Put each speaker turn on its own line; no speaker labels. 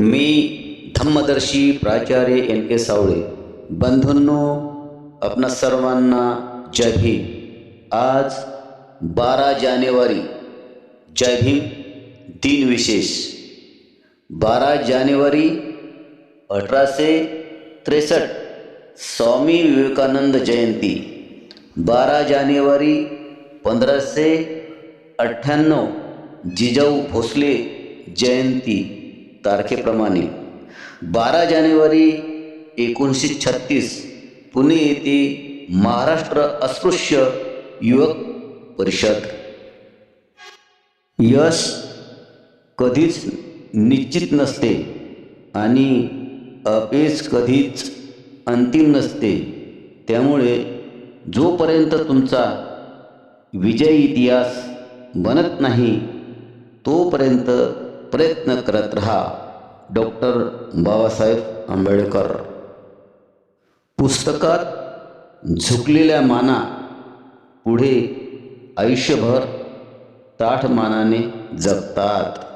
मी धम्मदर्शी प्राचार्य एन के सावळे. बंधूंनो आपणा सर्वांना जय भीम. आज बारा जानेवारी, जय भीम, दिन विशेष. बारा जानेवारी, अठराशे त्रेसठ स्वामी विवेकानंद जयंती. बारा जानेवारी, पंधराशे अठ्ठ्याण्णव, जिजाऊ भोसले जयंती. तारखेप्रमाणे. बारा जानेवारी एकोणीसशे छत्तीस पुणे येथे महाराष्ट्र अस्पृश्य युवक परिषद. यश कधीच निश्चित नसते आणि अपयश कधीच अंतिम नसते. त्यामुळे जोपर्यंत तुमचा विजय इतिहास बनत नाही तोपर्यंत प्रयत्न करत राहा डॉक्टर बाबासाहेब आंबेडकर. पुस्तकात झुकलेल्या माना पुढे आयुष्यभर ताठ मानाने जगतात.